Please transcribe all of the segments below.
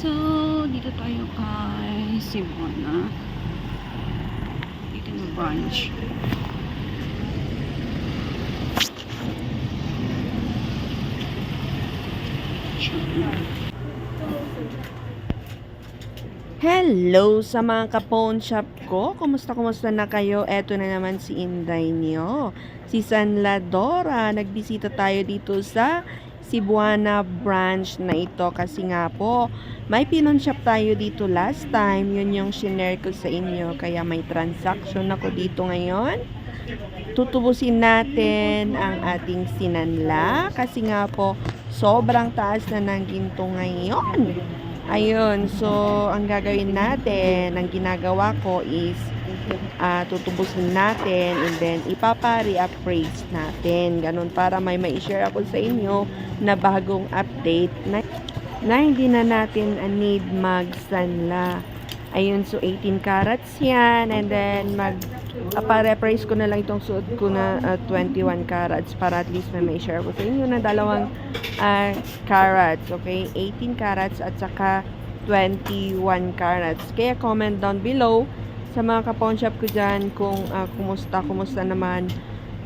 So, dito tayo kay Simona. Dito na branch. Hello sa mga kapon shop ko. Kumusta kumusta na kayo? Eto na naman si Inday niyo. Si Sanladora. Nagbisita tayo dito sa Cebuana branch na ito kasi nga po may pinon shop tayo dito last time. Yun yung shinare ko sa inyo. Kaya may transaction ako dito ngayon. Tutubusin natin ang ating sinanla kasi nga po sobrang taas na ng ginto ngayon. Ayun, so ang gagawin natin, ang ginagawa ko is ah, tutubusin natin and then ipapa-reappraise natin. Ganun para may mai-share ako sa inyo na bagong update na, na hindi na natin ah, need magsanla. Ayun, so 18 carats yan and then mag pa-repraise ko na lang itong suot ko na ah, 21 carats para at least may mai-share ko sa inyo na dalawang ah, carats, okay? 18 carats at saka 21 carats. Kaya comment down below sa mga kapon shop ko dyan kung ah, kumusta, kumusta naman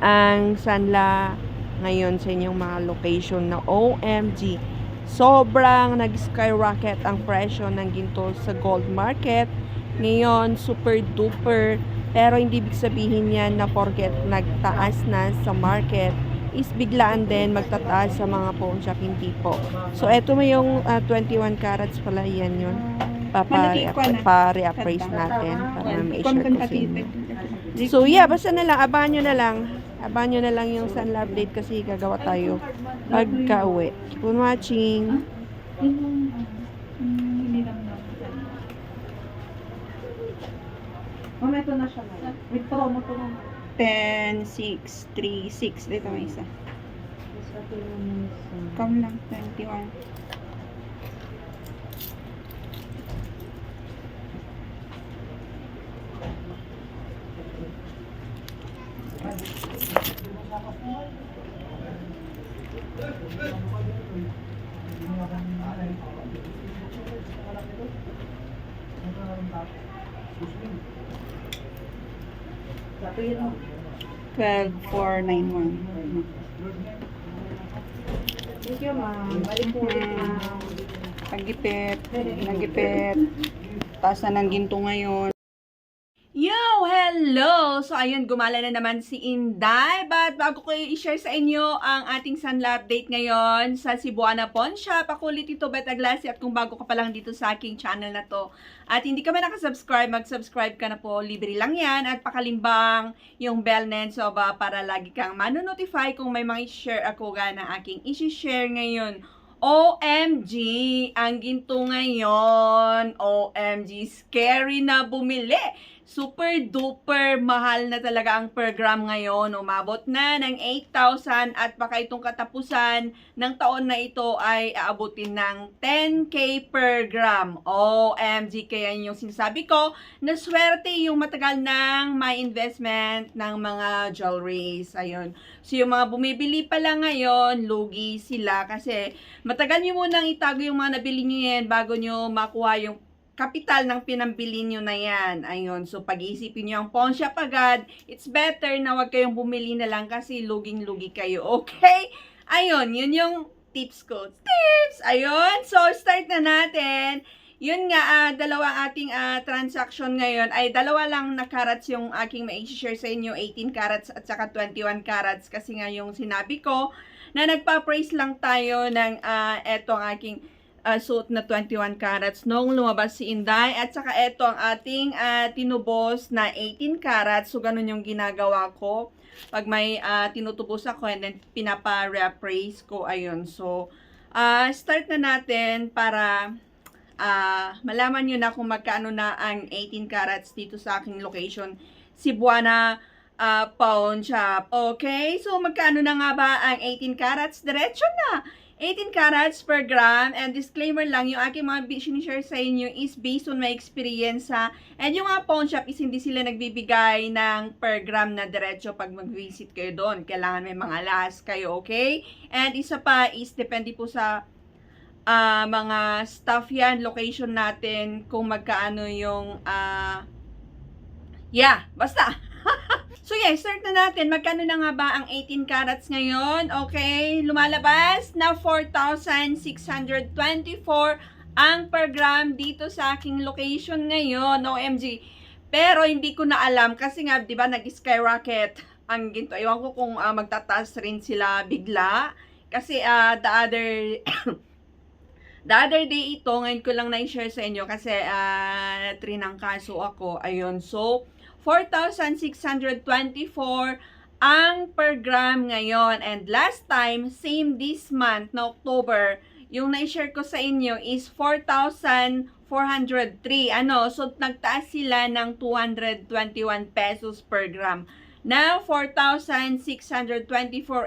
ang sanla ngayon sa inyong mga location na OMG. Sobrang nag-skyrocket ang presyo ng ginto sa gold market. Ngayon, super duper. Pero hindi ibig sabihin yan na porket nagtaas na sa market is biglaan din magtataas sa mga pawn shop, hindi po. So, eto mo yung ah, 21 carats pala, yan yun. Papa-reappraise natin para may share ko sa inyo. So, yeah, basta na lang, abangan nyo na lang. Abangan nyo na lang yung Sunla update kasi gagawa tayo pagka uwi. Keep on watching. Oh, ito na siya na. With promo to na. 10, 6, 3, 6. Dito may isa. Come lang, 21. Sabi yun mo. 12,491. Thank you, ma'am. Balik po ulit, ma'am. Pagipit, nagipit. Taas na ng ginto ngayon. So, ayun, gumala na naman si Inday. But bago ko i-share sa inyo ang ating Sunla update ngayon sa Cebuana Pawn Shop. Ako ulit ito, Bet Aglasi. At kung bago ka pa lang dito sa aking channel na to, at hindi ka man nakasubscribe, mag-subscribe ka na po. Libre lang yan. At pakalimbang yung bell nenso ba para lagi kang manonotify kung may mga share ako ga na aking isi-share ngayon. OMG! Ang ginto ngayon. OMG! Scary na bumili. Super duper mahal na talaga ang per gram ngayon. Umabot na ng 8,000 at baka itong katapusan ng taon na ito ay aabutin ng 10k per gram. OMG! Kaya yun yung sinasabi ko na swerte yung matagal ng my investment ng mga jewelries. Ayun. So yung mga bumibili pa lang ngayon, lugi sila kasi matagal nyo munang itago yung mga nabili nyo yan bago nyo makuha yung kapital ng pinambili nyo na yan. Ayun, so pag-iisipin nyo ang pawn shop agad, it's better na wag kayong bumili na lang kasi luging-lugi kayo, okay? Ayun, yun yung tips ko. Tips! Ayun, so start na natin. Yun nga, ah, dalawa ating ah, transaction ngayon ay dalawa lang na carats yung aking mai-share sa inyo, 18 carats at saka 21 carats kasi nga yung sinabi ko na nagpa-praise lang tayo ng ah, etong aking uh, suot na 21 carats nung lumabas si Inday. At saka ito ang ating ah, tinubos na 18 carats. So, ganun yung ginagawa ko. Pag may ah, tinutubos ako and then pinapa-reappraise ko. Ayun. So, ah, start na natin para ah, malaman nyo na kung magkano na ang 18 carats dito sa aking location. Cebuana ah, Pawn Shop. Okay? So, magkano na nga ba ang 18 carats? Diretso na! 18 carats per gram. And disclaimer lang, yung aking mga sinishare sa inyo is based on my experience ha. And yung mga pawn shop is hindi sila nagbibigay ng per gram na diretso pag mag-visit kayo doon. Kailangan may mga last kayo, okay? And isa pa is depende po sa ah, mga stuff yan, location natin, kung magkaano yung, ah, yeah, basta. So yeah, start na natin. Magkano na nga ba ang 18 carats ngayon? Okay, lumalabas na 4,624 ang per gram dito sa aking location ngayon. OMG. Pero hindi ko na alam kasi nga, di ba, nag-skyrocket ang ginto. Ewan ko kung ah, magtataas rin sila bigla. Kasi ah, the other The other day ito, ngayon ko lang na-share sa inyo kasi uh, trinangkaso ako. Ayun, so 4,624 ang per gram ngayon. And last time, same this month na October, yung na-share ko sa inyo is 4,403. Ano, so nagtaas sila ng 221 pesos per gram. Now, 4,624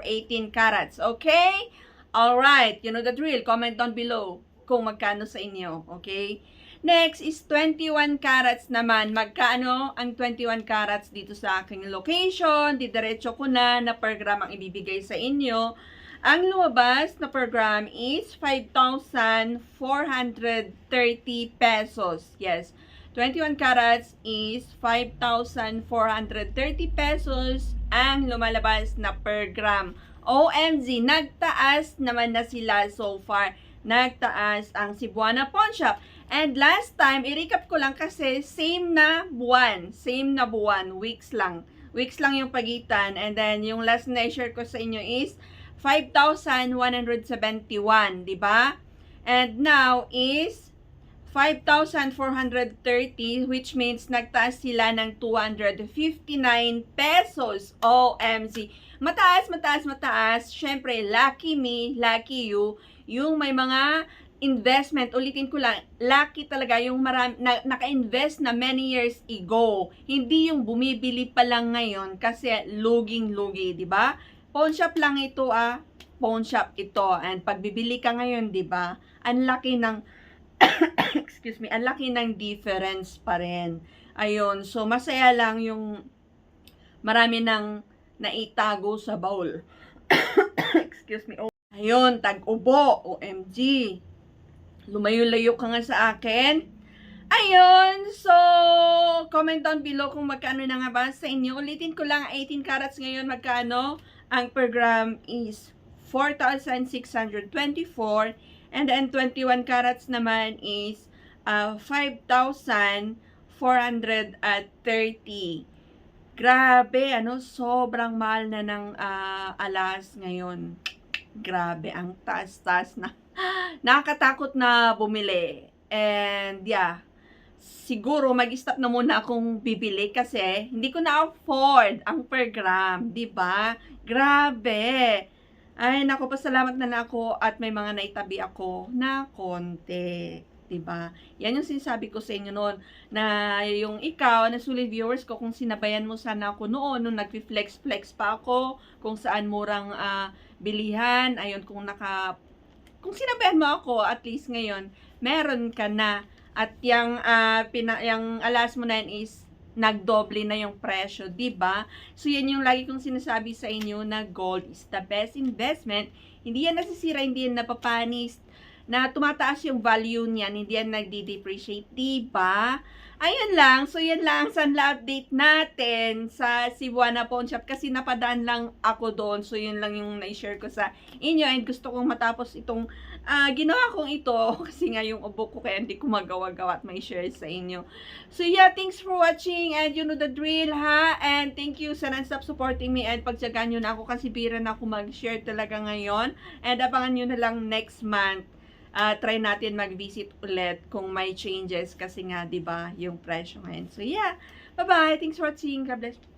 18 carats. Okay? Alright, you know the drill. Comment down below kung magkano sa inyo. Okay? Next is 21 carats naman. Magkano ang 21 carats dito sa aking location? Didiretso ko na na per gram ang ibibigay sa inyo. Ang lumabas na per gram is 5,430 pesos. Yes. 21 carats is 5,430 pesos ang lumalabas na per gram. OMG, nagtaas naman na sila so far. Nagtaas ang Cebuana Pawn Shop. And last time, i-recap ko lang kasi same na buwan. Same na buwan. Weeks lang. Weeks lang yung pagitan. And then, yung last na i-share ko sa inyo is 5,171. di ba? And now is 5,430 which means nagtaas sila ng 259 pesos. OMG. Mataas, mataas, mataas. Syempre, lucky me, lucky you. Yung may mga investment, ulitin ko lang, lucky talaga yung marami, na, naka-invest na many years ago. Hindi yung bumibili pa lang ngayon kasi luging-lugi, di ba? Pawn shop lang ito ah. Pawn shop ito. And pag bibili ka ngayon, di ba? Ang laki ng excuse me, ang laki ng difference pa rin. Ayun, so masaya lang yung marami nang naitago sa bowl. excuse me. Oh. Ayun, tag-ubo, OMG. Lumayo-layo ka nga sa akin. Ayun, so, comment down below kung magkano na nga ba sa inyo. Ulitin ko lang, 18 carats ngayon, magkano? Ang per gram is 4,624 and then 21 carats naman is uh, 5,430. Grabe, ano, sobrang mahal na ng ah, alas ngayon. Grabe, ang taas-taas na. Nakakatakot na bumili. And yeah, siguro mag-stop na muna akong bibili kasi hindi ko na afford ang per gram, 'di ba? Grabe. Ay, nako, pasalamat na na ako at may mga naitabi ako na konti. 'Di ba? Yan yung sinasabi ko sa inyo noon na yung ikaw na sulit viewers ko kung sinabayan mo sana ako noon nung nagfi-flex flex pa ako kung saan murang ah, bilihan, ayun kung naka kung sinabayan mo ako at least ngayon meron ka na at yung ah, pina, yung alas mo na yan is nagdoble na yung presyo, 'di ba? So yan yung lagi kong sinasabi sa inyo na gold is the best investment. Hindi yan nasisira, hindi yan napapanis na tumataas yung value niyan, hindi yan nagdi-depreciate, diba? Ayun lang, so yan lang ang sanla update natin sa Cebuana Pawn Shop kasi napadaan lang ako doon, so yun lang yung na-share ko sa inyo. And gusto kong matapos itong ah, ginawa kong ito kasi nga yung ubo ko kaya hindi ko magawa-gawa at may share sa inyo. So yeah, thanks for watching and you know the drill ha? And thank you sa non-stop supporting me and pagtsagaan nyo na ako kasi bira na ako mag-share talaga ngayon. And abangan nyo na lang next month ah try natin mag-visit ulit kung may changes kasi nga 'di ba yung presyo ngayon. So yeah, bye-bye. Thanks for watching. God bless.